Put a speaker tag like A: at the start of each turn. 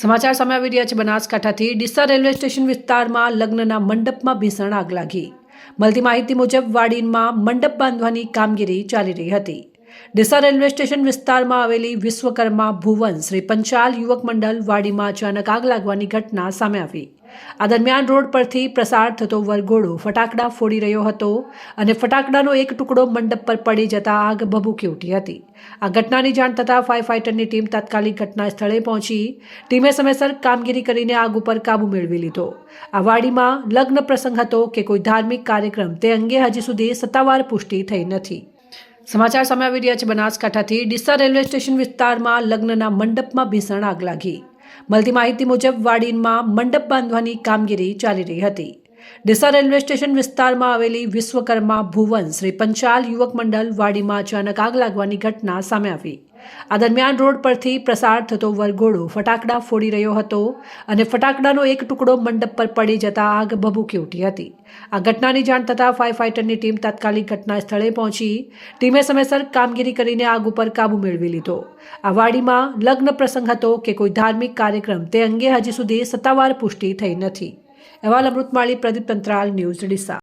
A: સમાચાર સામે આવી રહ્યા છે બનાસકાંઠાથી. ડીસા રેલવે સ્ટેશન વિસ્તારમાં લગ્નના મંડપમાં ભીષણ આગ લાગી. મળતી માહિતી મુજબ વાડીમાં મંડપ બાંધવાની કામગીરી ચાલી રહી હતી. ડીસા રેલવે સ્ટેશન વિસ્તારમાં આવેલી વિશ્વકર્મા ભુવન શ્રી પંચાલ યુવક મંડળ વાડીમાં અચાનક આગ લાગવાની ઘટના સામે આવી. આ દરમિયાન રોડ પરથી પ્રસાર થતો વરઘોડો ફટાકડા ફોડી રહ્યો હતો અને ફટાકડાનો એક ટુકડો મંડપ પર પડી જતા આગ ભભૂકી ઉઠી હતી. આ ઘટનાની જાણ થતાં ફાયર ફાઇટરની ટીમ તાત્કાલિક ઘટના સ્થળે પહોંચી. ટીમે સમયસર કામગીરી કરીને આગ ઉપર કાબુ મેળવી લીધો. આ વાડીમાં લગ્ન પ્રસંગ હતો કે કોઈ ધાર્મિક કાર્યક્રમ તે અંગે હજી સુધી સત્તાવાર પુષ્ટિ થઈ નથી. સમાચાર સામે આવી રહ્યા છે બનાસકાંઠાથી. ડીસા રેલવે સ્ટેશન વિસ્તારમાં લગ્નના મંડપમાં ભીષણ આગ લાગી. મળતી માહિતી મુજબ વાડીમાં મંડપ બાંધવાની કામગીરી ચાલી રહી હતી. ડીસા રેલવે સ્ટેશન વિસ્તારમાં આવેલી વિશ્વકર્મા ભુવન શ્રી પંચાલ યુવક મંડળ વાડીમાં અચાનક આગ લાગવાની ઘટના સામે આવી. આ દરમિયાન રોડ પરથી પ્રસાર થતો વરઘોડો ફટાકડા ફોડી રહ્યો હતો અને ફટાકડાનો એક ટુકડો મંડપ પર પડી જતા આગ ભભૂકી ઉઠી હતી. આ ઘટનાની જાણ થતાં ફાયર ફાઇટરની ટીમ તાત્કાલિક ઘટના સ્થળે પહોંચી. ટીમે સમયસર કામગીરી કરીને આગ ઉપર કાબુ મેળવી લીધો. આ વાડીમાં લગ્ન પ્રસંગ હતો કે કોઈ ધાર્મિક કાર્યક્રમ તે અંગે હજી સુધી સત્તાવાર પુષ્ટિ થઈ નથી. અહેવાલ અમૃતમાળી પ્રદીપ પંત્રાલ ન્યૂઝ ડીસા